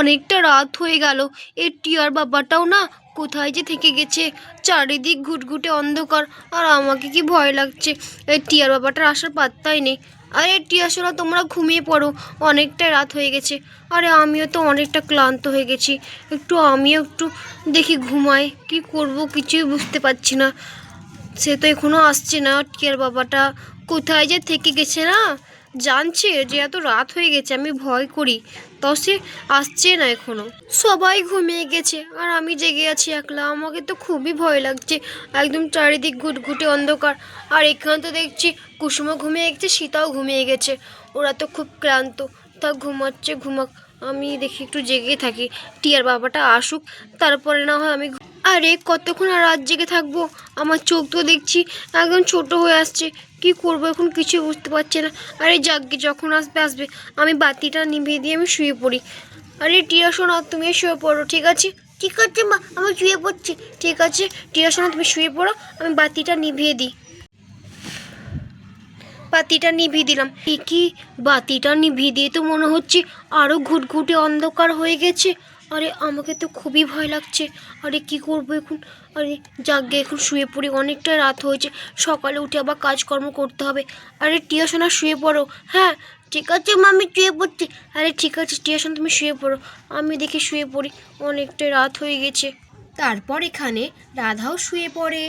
অনেকটা রাত হয়ে গেল। এর টিয়ার বাবাটাও না কোথায় যে থেকে গেছে? চারিদিক ঘুটঘুটে অন্ধকার, আর আমাকে কি ভয় লাগছে? এই টিয়ার বাবাটার আসার পাত্তাই নেই। আরে টিয়া সোনা, তোমরা ঘুমিয়ে পড়ো অনেকটা রাত হয়ে গেছে। আরে আমিও তো অনেকটা ক্লান্ত হয়ে গেছি। একটু আমিও একটু দেখি ঘুমাই কি করব কিছুই বুঝতে পারছি না। সে তো এখনও আসছে না, টিয়ার বাবাটা কোথায় যে থেকে গেছে না? জানছে যে এত রাত হয়ে গেছে, আমি ভয় করি। তাও সে আসছে না এখনও। সবাই ঘুমিয়ে গেছে, আর আমি জেগে আছি একলা। আমাকে তো খুবই ভয় লাগছে। একদম চারিদিক ঘুটঘুটে অন্ধকার। আর এখানে তো দেখছি কুসুমও ঘুমিয়ে গেছে, সীতাও ঘুমিয়ে গেছে। ওরা তো খুব ক্লান্ত। তা ঘুমাচ্ছে, ঘুমাক। আমি দেখি একটু জেগে থাকি। টিয়ার বাবাটা আসুক, তারপরে না হয় আমি আরে কতক্ষণ আর রাত জেগে থাকব? আমার চোখ তো দেখছি একদম ছোট হয়ে আসছে। কি করব এখন কিছু বুঝতে পারছি না। আরে যাগ্গে, যখন আসবে আসবে। আমি বাতিটা নিভিয়ে দিয়ে আমি শুয়ে পড়ি। আরে টিয়া শোনা তুমি শুয়ে পড়ো, ঠিক আছে? ঠিক আছে মা, আমি শুয়ে পড়ছি। ঠিক আছে? টিয়া শোনা তুমি শুয়ে পড়ো, আমি বাতিটা নিভিয়ে দিই। বাতিটা নিভিয়ে দিলাম। এ কি বাতিটা নিভিয়ে দিয়ে তো মনে হচ্ছে আরও ঘুটঘুটে অন্ধকার হয়ে গেছে। আরে, আমাকে তো খুবই ভয় লাগছে। আরে, কি করব এখন? আরে যাগে এখন শুয়ে পড়ি। অনেকটা রাত হয়েছে। সকালে উঠে আবার কাজকর্ম করতে হবে। আরে, টিয়া শুয়ে পড়ো। হ্যাঁ ঠিক আছে মা আমি শুয়ে পড়ছি। আরে, ঠিক আছে, টিয়া সোনা, তুমি শুয়ে পড়ো। আমি দেখি শুয়ে পড়ি। অনেকটা রাত হয়ে গেছে। তারপর এখানে রাধাও শুয়ে পড়ে।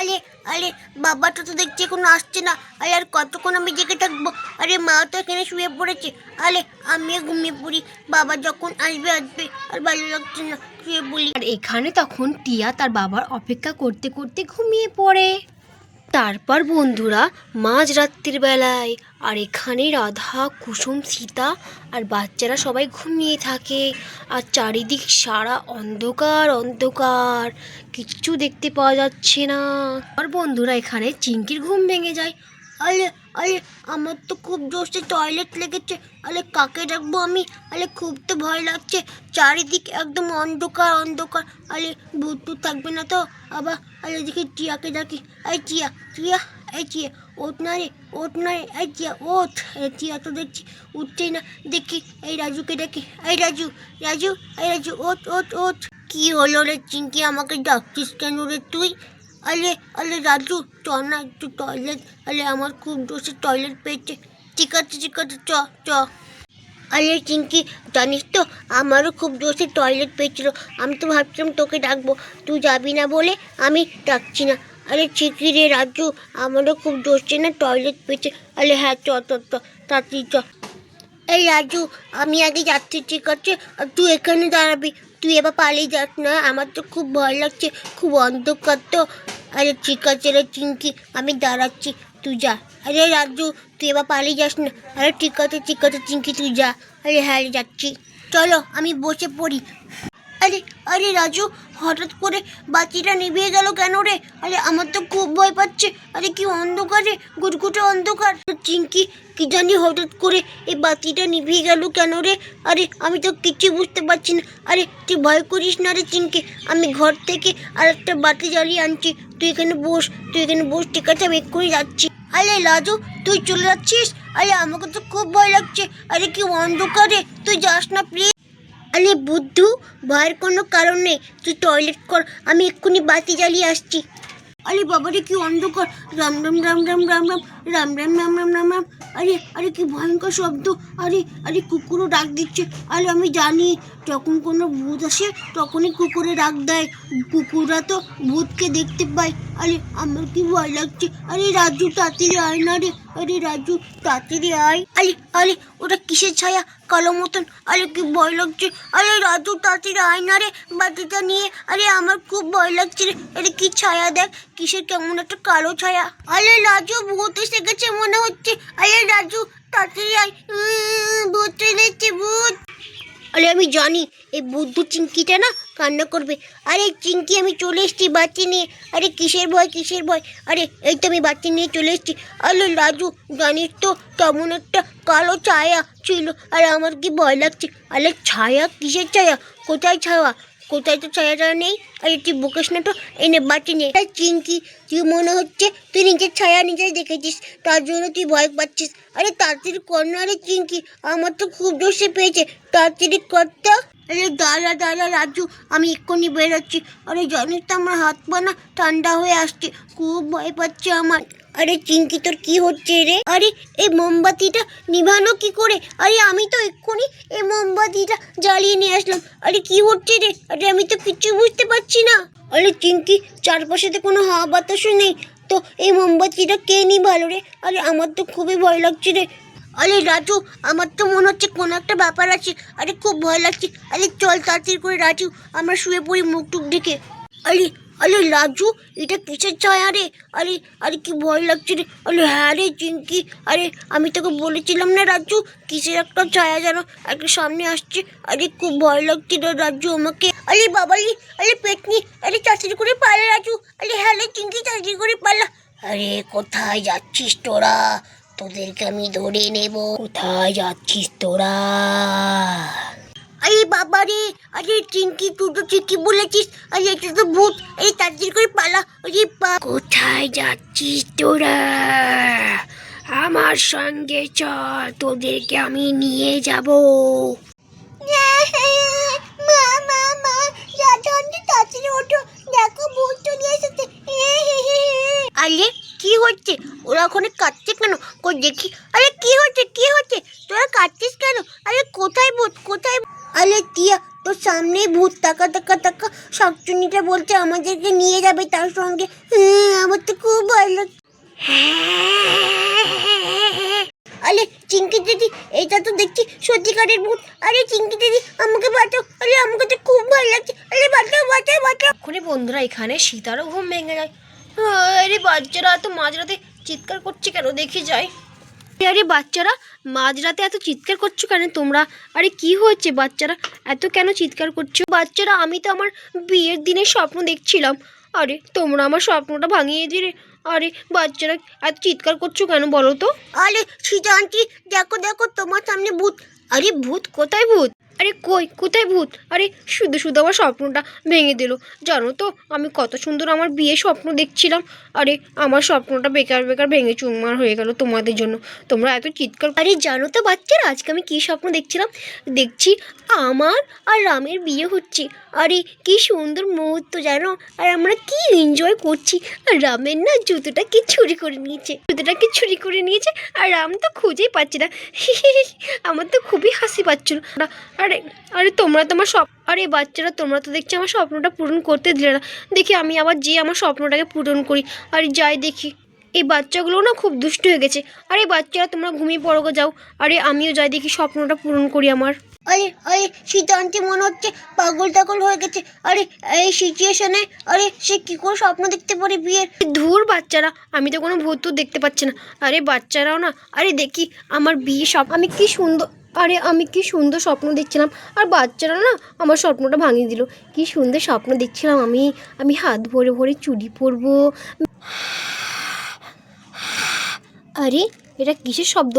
আরে আরে, বাবাটা তো দেখছি এখন আসছে না। আরে, আর কতক্ষণ আমি জেগে থাকব? আরে, মা তো এখানে শুয়ে পড়েছে। আরে, আমিও ঘুমিয়ে পড়ি। বাবা যখন আসবে আসবে। আর ভালো লাগছে না, শুয়ে পড়ি। আর এখানে তখন টিয়া তার বাবার অপেক্ষা করতে করতে ঘুমিয়ে পড়ে। তারপর বন্ধুরা মাঝ রাত্রির বেলায়, আর এখানে রাধা, কুসুম, সীতা আর বাচ্চারা সবাই ঘুমিয়ে থাকে। আর চারিদিক সারা অন্ধকার অন্ধকার। কিচ্ছু দেখতে পাওয়া যাচ্ছে না। আর বন্ধুরা, এখানে চিঙ্কির ঘুম ভেঙে যায়। আরে আরে আমার তো খুব জোরসে টয়লেট লেগেছে। আরে কাকে ডাকবো আমি? আরে খুব তো ভয় লাগছে। চারিদিক একদম অন্ধকার অন্ধকার। আরে ভূত থাকবে না তো? আবার আরে দেখি টিয়াকে ডাকি। এই টিয়া টিয়া, এই টিয়া, ওঠ না রে, ওঠ না রে। এই টিয়া, ওঠ। টিয়া তো দেখছি, উঠছেই না। দেখি, এই রাজুকে ডাকি। এই রাজু রাজু, এই রাজু, ওঠ ওঠ ওঠ। কি হলো রে চিঙ্কি আমাকে ডাকছিস কেন রে তুই? আরে আরে রাজু চ না একটু টয়লেট আরে আমার খুব জোরসে টয়লেট পেয়েছে। ঠিক আছে ঠিক আছে, চ চ। আরে চিঙ্কি জানিস তো, আমারও খুব জোরসে টয়লেট পেয়েছিল। আমি তো ভাবছিলাম তোকে ডাকবো। তুই যাবি না বলে আমি ডাকছি না। আরে চিকি রে রাজু, আমারও খুব জোরসে না টয়লেট পেয়েছে। আরে হ্যাঁ চ চ চ, তাড়াতাড়ি চ। এই রাজু, আমি আগে যাচ্ছি, ঠিক আছে? আর তুই এখানে দাঁড়াবি। তুই এবার পালিয়ে যাস না, আমার তো খুব ভয় লাগছে, খুব অন্ধকার তো। আরে ঠিক আছে রে চিঙ্কি আমি দাঁড়াচ্ছি, তুই যা। আরে রাজু, তুই এবার পালিয়ে যাস না। আরে ঠিক আছে ঠিক আছে চিঙ্কি তুই যা। আরে হ্যাঁ যাচ্ছি। চলো, আমি বসে পড়ি। আরে আরে রাজু, হঠাৎ করে বাতিটা নিভিয়ে গেল কেন রে? আরে, আমার তো খুব ভয় পাচ্ছে। আরে, কি অন্ধকারে গুটগুটে অন্ধকার। চিঙ্কি কি জানি হঠাৎ করে এই বাতিটা নিভিয়ে গেল কেন রে? আরে, আমি তো কিচ্ছু বুঝতে পারছি না। আরে, তুই ভয় করিস না রে চিঙ্কি আমি ঘর থেকে আর একটা বাতি জ্বালিয়ে আনছি। তুই এখানে বস, তুই এখানে বস, ঠিক আছে, আমি এক্ষুনি যাচ্ছি। আরে লাজু তুই চলে যাচ্ছিস? আরে, আমাকে তো খুব ভয় লাগছে। আরে, কি অন্ধকারে তুই যাস না প্লিজ আরে বুদ্ধু, ভয়ের কোনো কারণ নেই। তুই টয়লেট কর, আমি এক্ষুনি বাতি জ্বালিয়ে আসছি। আরে বাবারে, কি অন্ধকার। রাম রাম রাম রাম রাম রাম। রাম রাম রাম রাম রাম রাম। আরে আরে কি ভয়ঙ্কর শব্দ। আরে আরে কুকুরও ডাক দিচ্ছে। আরে আমি জানি, যখন কোনো ভূত আসে, তখনই কুকুরে ডাক দেয়। কুকুররা তো ভূতকে দেখতে পায়। আরে, আমার কি ভয় লাগছে। আরে, রাজু তাড়াতাড়ি আয় না রে। আরে, রাজু তাড়াতাড়ি আয়। আরে আরে, ওটা কিসের ছায়া? কালো মতন। আরে, কি ভয় লাগছে। আরে, রাজু তাড়াতাড়ি আয় না রে বাতিটা নিয়ে। আরে, আমার খুব ভয় লাগছে রে। আরে, কি ছায়া দেখ। কিসের কেমন একটা কালো ছায়া। আরে, রাজু ভূত এসে গেছে মনে হচ্ছে। আরে রাজু, তাড়াতাড়ি আয়। ভূত এনেছে ভূত। আরে আমি জানি, এই বুদ্ধ চিঙ্কিটা না কান্না করবে। আরে চিঙ্কি আমি চলে এসেছি বাচ্চা নিয়ে। আরে কিসের ভয় কিসের ভয়? আরে এই তো আমি বাচ্চা নিয়ে চলে এসেছি। আরে রাজু, জানিস তো কেমন একটা কালো ছায়া ছিল। আর আমার কি ভয় লাগছে? আরে ছায়া? কিসের ছায়া? কোথায় ছায়া? কোথায় তো ছায়াটা নেই। আর না তো। এনে বাচ্চা নিয়ে। চিঙ্কি তুই মনে হচ্ছে তুই নিজের ছায়া নিজেই দেখেছিস? তার জন্য তুই ভয় পাচ্ছিস। আরে তাড়াতাড়ি কর্নারে চিঙ্কি আমার তো খুব দোষে পেয়েছে। তাড়াতাড়ি কর্তা? আরে দাঁড়া দাঁড়া রাজু, আমি এক্ষুনি বেরোচ্ছি। আরে জানিস তো আমার হাত পা না ঠান্ডা হয়ে আসছে। খুব ভয় পাচ্ছে আমার। আরে চিঙ্কি, তোর কি হচ্ছে রে? আরে, এই মোমবাতিটা নিভানো কি করে? আরে, আমি তো এক্ষুনি এই মোমবাতিটা জ্বালিয়ে নিয়ে আসলাম। আরে, কি হচ্ছে রে? আরে, আমি তো কিছু বুঝতে পারছি না। আরে চিঙ্কি, চারপাশে তো কোনো হাওয়া বাতাসও নেই। তো এই মোমবাতিটা কে নি ভালো রে? আরে, আমার তো খুবই ভয় লাগছে রে। আরে, রাজু, আমার তো মনে হচ্ছে কোনো একটা ব্যাপার আছে। আরে, খুব ভয় লাগছে। আরে, চল তাড়াতাড়ি করে রাজু, আমরা শুয়ে পড়ি মুখ টুক দেখে আরে আরে রাজু, এটা কিসের ছায়া রে? আরে আরে কি ভয় লাগছে রে? আরে হ্যাঁ রে চিঙ্কি আরে, আমি তোকে বলেছিলাম না রাজু, কিসের একটা ছায়া যেন একটা সামনে আসছে? আরে, খুব ভয় লাগছে রে রাজু আমাকে। আরে বাবালি আরে পেটনি আরে তাড়াতাড়ি করে পালা রাজু। আরে হ্যাঁ রে চিঙ্কি তাড়াতাড়ি করে পালা। আরে, কোথায় যাচ্ছিস তোরা? তোদেরকে আমি ধরে নেব। কোথায় যাচ্ছিস তোরা? আরে বাবা রে আরে চিঙ্কি তুই তো ঠিকই বলেছিস? আরে এটা তো ভূত। আরে তাড়াতাড়ি করে পালা। আরে বা কোথায় যাচ্ছিস তোরা? আমার সঙ্গে চল তোদেরকে আমি নিয়ে যাব। মা মা মা তাড়াতাড়ি ওঠো। দেখো ভূত চলে এসেছে। আরে কি হচ্ছে? ওরা ওখানে কাঁদছে কেন? কই দেখি। আরে কি হচ্ছে? কি হচ্ছে? তোরা কাঁদছিস কেন? আরে কোথায় ভূত? কোথায় আরে টিয়া তোর সামনেই ভূত টাকা তাকা টাকা শাকচুনিটা বলছে আমাদেরকে নিয়ে যাবে তার সঙ্গে। হ্যাঁ, আমার তো খুব ভয় লাগছে। আরে চিঙ্কি দিদি এটা তো দেখছি সত্যিকারের ভূত। আরে চিঙ্কি দিদি আমাকে বাঁচাও। আরে আমাকে তো খুব ভয় লাগছে। আরে বাঁচাও বাঁচাও বাঁচাও। এক্ষুনি বন্ধুরা এখানে সীতারও ঘুম ভেঙে যায়। আরে বাচ্চারা এত মাঝরাতে চিৎকার করছে কেন? দেখে যাই। আরে বাচ্চারা, মাঝরাতে এত চিৎকার করছ কেন তোমরা? আরে কি হয়েছে বাচ্চারা? এত কেন চিৎকার করছ? বাচ্চারা, আমি তো আমার বিয়ের দিনের স্বপ্ন দেখছিলাম। আরে, তোমরা আমার স্বপ্নটা ভাঙিয়ে দিলে। আরে, বাচ্চারা, এত চিৎকার করছ কেন বলো তো? আরে, সিজানটি, দেখো দেখো, তোমার সামনে ভূত। আরে, ভূত কোথায় ভূত? আরে কই? কোথায় ভূত? আরে শুধু শুধু আমার স্বপ্নটা ভেঙে দিল। জানো তো, আমি কত সুন্দর আমার বিয়ে স্বপ্ন দেখছিলাম। আরে আমার স্বপ্নটা বেকার বেকার ভেঙে চুরমার হয়ে গেল তোমাদের জন্য। তোমরা এত চিৎকার আরে জানো তো বাচ্চারা, আজকে আমি কী স্বপ্ন দেখছিলাম? দেখছি আমার আর রামের বিয়ে হচ্ছে। আরে কি সুন্দর মুহূর্ত, জানো? আর আমরা কি এনজয় করছি? আর রামের না জুতোটা কি চুরি করে নিয়েছে। জুতোটা কি চুরি করে নিয়েছে, আর রাম তো খুঁজেই পাচ্ছে না। আমার তো খুবই হাসি পাচ্ছিল। না আরে আরে তোমরা তোমার স্বপ আরে বাচ্চারা তোমরা তো দেখছি আমার স্বপ্নটা পূরণ করতে দিলে না। দেখি আমি আবার যে আমার স্বপ্নটাকে পূরণ করি। আরে যাই দেখি। এই বাচ্চাগুলো না খুব দুষ্ট হয়ে গেছে। আরে বাচ্চারা তোমরা ঘুমিয়ে পড়ো গো যাও। আরে আমিও যাই দেখি স্বপ্নটা পূরণ করি আমার। আরে আরে সীতা আন্টি মনে হচ্ছে পাগল টাগল হয়ে গেছে। আরে এই সিচুয়েশনে আরে সে কি করে স্বপ্ন দেখতে পারে বিয়ের? ধুর বাচ্চারা আমি তো কোনো ভূত দেখতে পাচ্ছি না। আরে বাচ্চারাও না আরে দেখি আমার বিয়ে সব আমি কি সুন্দর আরে আমি কি সুন্দর স্বপ্ন দেখছিলাম। আর বাচ্চারা না আমার স্বপ্নটা ভাঙিয়ে দিল। কি সুন্দর স্বপ্ন দেখছিলাম আমি। আমি হাত ভরে ভরে চুড়ি পরবো। আরে এটা কিসের শব্দ?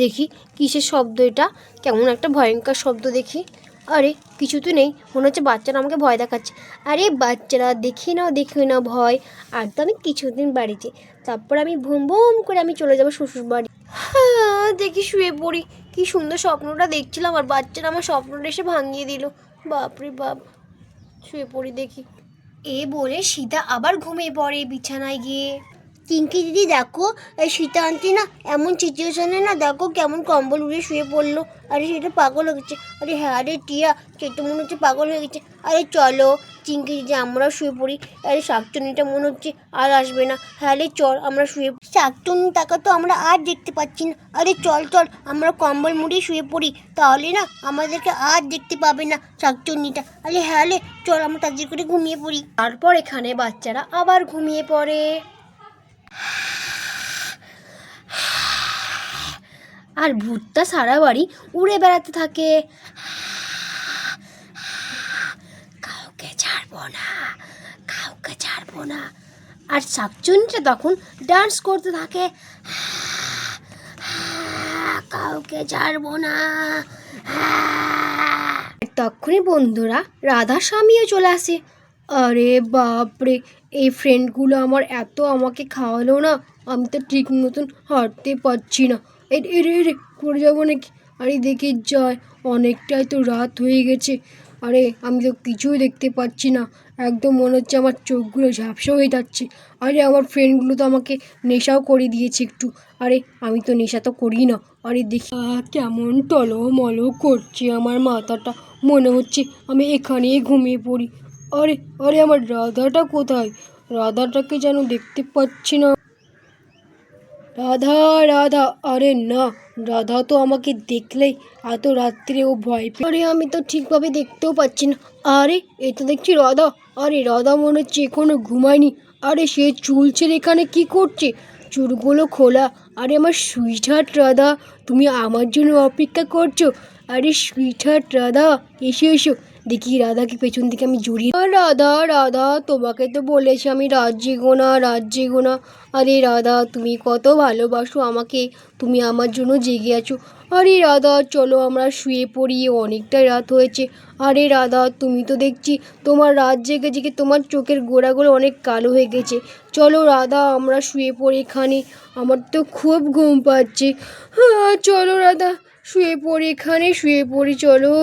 দেখি কিসের শব্দ এটা? কেমন একটা ভয়ঙ্কর শব্দ দেখি। আরে কিছু তো নেই। মনে হচ্ছে বাচ্চারা আমাকে ভয় দেখাচ্ছে। আরে বাচ্চারা দেখি নাও, দেখি না ভয়। আর তো আমি কিছুদিন বাড়িতে। তারপর আমি ভুম ভুম করে আমি চলে যাব শ্বশুর বাড়ি হ্যাঁ দেখি শুয়ে পড়ি। কি সুন্দর স্বপ্নটা দেখছিলাম আর বাচ্চারা আমার স্বপ্নটা এসে ভাঙিয়ে দিল। বাপরে বাপ। শুয়ে পড়ি দেখি। এ বলে সীতা আবার ঘুমিয়ে পড়ে বিছানায় গিয়ে। চিঙ্কি দিদি, দেখো, এই সীতা আন্টি না এমন সিচুয়েশনে না দেখো কেমন কম্বল উড়ে শুয়ে পড়ল। আরে সেটা পাগল হয়ে গেছে। আরে হ্যাঁ রে, টিয়া, সে তো মনে হচ্ছে পাগল হয়ে গেছে। আরে, চলো চিঙ্কি দিদি, আমরা শুয়ে পড়ি। আরে শাকচুনিটা মনে হচ্ছে আর আসবে না। হ্যাঁ রে, চল, আমরা শুয়ে শাকচুনি টাকা তো আমরা আর দেখতে পাচ্ছি না। আরে, চল চল, আমরা কম্বল মুড়ে শুয়ে পড়ি। তাহলে না আমাদেরকে আর দেখতে পাবে না শাকচুন্নিটা। আরে হ্যাঁ রে, চল, আমরা তাদের করে ঘুমিয়ে পড়ি। তারপর এখানে বাচ্চারা আবার ঘুমিয়ে পড়ে। আর ভূতটা সারা বাড়ি উড়ে বেড়াতে থাকে। কাউকে ছাড়বো না, কাউকে ছাড়বো না। আর শাকচুনিটা তখন ডান্স করতে থাকে। কাউকে ছাড়বো না। তখনই বন্ধুরা রাধা স্বামীও চলে আসে। আরে বাপরে এই ফ্রেন্ডগুলো আমার এত আমাকে খাওয়ালো না, আমি তো ঠিক মতন হাঁটতে পারছি না। এ রে রে পড়ে যাব নাকি? আরে দেখে যায়, অনেকটাই তো রাত হয়ে গেছে। আরে আমি তো কিছুই দেখতে পাচ্ছি না, একদম মনে হচ্ছে আমার চোখগুলো ঝাপসা হয়ে যাচ্ছে। আরে আমার ফ্রেন্ডগুলো তো আমাকে নেশাও করে দিয়েছে একটু। আরে আমি তো নেশা তো করি না। আরে দেখি কেমন টলমলো করছে আমার মাথাটা। মনে হচ্ছে আমি এখানেই ঘুমিয়ে পড়ি। আরে আরে আমার রাধাটা কোথায়? রাধাটাকে যেন দেখতে পাচ্ছি না। রাধা রাধা, আরে না, রাধা তো আমাকে দেখলেই এত রাত্রে ও ভয় পেয়ে আরে, আমি তো ঠিকভাবে দেখতেও পাচ্ছি না। আরে এ তো দেখছি রাধা। আরে, রাধা মনে হচ্ছে এখনও ঘুমায়নি। আরে, সে চুল ছেড়ে এখানে কি করছে? চুলগুলো খোলা। আরে, আমার সুইট হার্ট রাধা, তুমি আমার জন্য অপেক্ষা করছ। আরে সুইট হার্ট রাধা, এসো এসো। দেখি রাধাকে পেছন থেকে আমি জড়িয়ে রাধা রাধা, তোমাকে তো বলেছি আমি রাত জেগো না রাত জেগো আরে রাধা, তুমি কত ভালোবাসো আমাকে, তুমি আমার জন্য জেগে আছো। আরে রাধা, চলো আমরা শুয়ে পড়ি অনেকটাই রাত হয়েছে। আরে রাধা, তুমি তো দেখছি তোমার রাত জেগে জেগে তোমার চোখের গোড়াগুলো অনেক কালো হয়ে গেছে। চলো রাধা, আমরা শুয়ে পড়ি এখানে, আমার তো খুব ঘুম পাচ্ছে। হ্যাঁ চলো রাধা, শুয়ে পড়ি এখানে, শুয়ে পড়ি, চলো।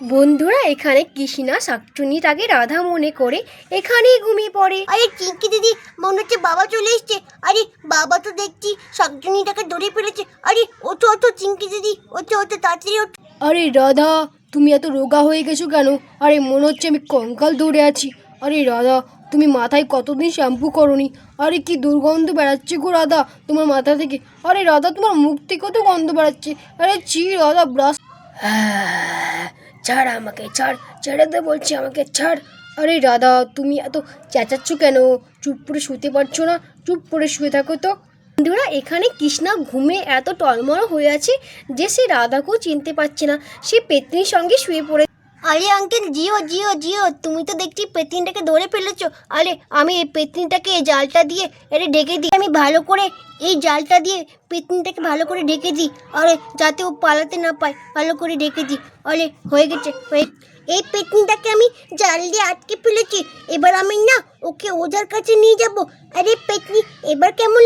বন্ধুরা এখানে কৃষ্ণা শাকচুনিটাকে রাধা মনে করে এখানেই ঘুমিয়ে পড়ে। আরে চিঙ্কি দিদি মনে হচ্ছে বাবা চলে এসছে। আরে বাবা তো দেখছি শাকচুনিটাকে ধরে ফেলেছে। আরে ওঠো ওঠো চিঙ্কি দিদি ওঠো ওঠো তাড়াতাড়ি ওঠো। আরে রাধা তুমি এত রোগা হয়ে গেছো কেন? আরে মনে হচ্ছে আমি কঙ্কাল ধরে আছি। আরে রাধা তুমি মাথায় কতদিন শ্যাম্পু করনি? আরে কি দুর্গন্ধ বেড়াচ্ছে গো রাধা তোমার মাথা থেকে। আরে রাধা তোমার মুখ থেকে কত গন্ধ বেড়াচ্ছে? আরে চি রাধা ব্রাশ ছাড় আমাকে, ছাড়, ছেড়ে দে বলছি আমাকে, ছাড়। আরে দাদা তুমি এত চেঁচাচ্ছ কেন? চুপ করে শুতে পারছ না? চুপ করে শুয়ে থাকো তো। বন্ধুরা, এখানে কৃষ্ণা ঘুমে এত টলমল হয়ে আছে যে সে রাধাকেও চিনতে পারছে না। সে পেত্রীর সঙ্গে শুয়ে পড়ে আরে আঙ্কেল, জিও জিও জিও, তুমি তো দেখছি পেতনিটাকে ধরে ফেলেছো। আরে, আমি এই পেতনিটাকে এই জালটা দিয়ে এটা ঢেকে দিই। আমি ভালো করে এই জালটা দিয়ে পেতনিটাকে ভালো করে ঢেকে দিই, আরে যাতে ও পালাতে না পায়, ভালো করে ঢেকে দিই। আরে, হয়ে গেছে, হয়ে এই পেতনিটাকে আমি জাল দিয়ে আটকে ফেলেছি, এবার আমি না ওকে ওজার কাছে নিয়ে যাব। আরে পেতনি, এবার কেমন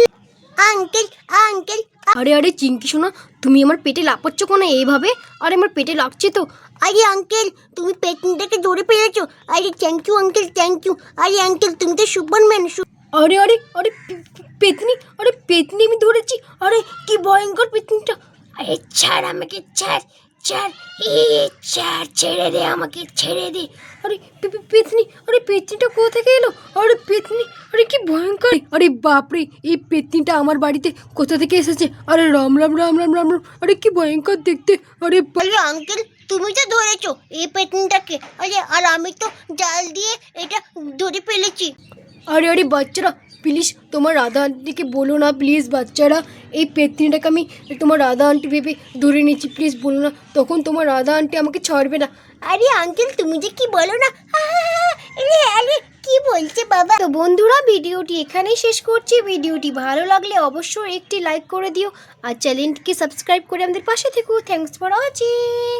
আঙ্কেল আঙ্কেল আরে আরে চিঙ্কি শোনা তুমি আমার পেটে লাপাচ্ছ কোনো এইভাবে? আরে, আমার পেটে লাগছে তো। আরে আঙ্কেল তুমি পেতনিটাকে ধরে ফেলেছো আরে thank you uncle thank you আরে আঙ্কেল তুমি তো সুপারম্যান আরে আরে আরে পে- পেতনি আরে পেতনি আমি ধরেছি আরে কি ভয়ঙ্কর পেতনিটা আরে ছাড় আমাকে ছাড় ছাড় এ ছাড় ছেড়ে দে আমাকে ছেড়ে দে। আরে পেতনি আরে পেতনিটা কোথা থেকে এলো? আরে পেতনি আরে কি ভয়ঙ্কর। আরে বাপরে এই পেতনিটা আমার বাড়িতে কোথা থেকে এসেছে? আরে রাম রাম রাম রাম রাম রাম আরে কি ভয়ঙ্কর দেখতে। আরে আরে আঙ্কেল তুমি তো ধরেছো এই পেতনিটাকে আরে আর আমি তো জাল দিয়ে এটা ধরে ফেলেছি। আরে আরে বাচ্চারা প্লিজ তোমার রাধা আন্টিকে বলো না প্লিজ বাচ্চারা। এই পেতনিটাকে আমি তোমার রাধা আন্টি ভেবে ধরে নিচ্ছি প্লিজ বলো না। তখন তোমার রাধা আন্টি আমাকে ছাড়বে না। আরে আঙ্কেল তুমি যে কি বলো না? আরে আরে কি বলছে বাবা? তো বন্ধুরা ভিডিওটি এখানেই শেষ করছি। ভিডিওটি ভালো লাগলে অবশ্যই একটি লাইক করে দিও। আর চ্যানেলটিকে সাবস্ক্রাইব করে আমাদের পাশে থেকো। Thanks for watching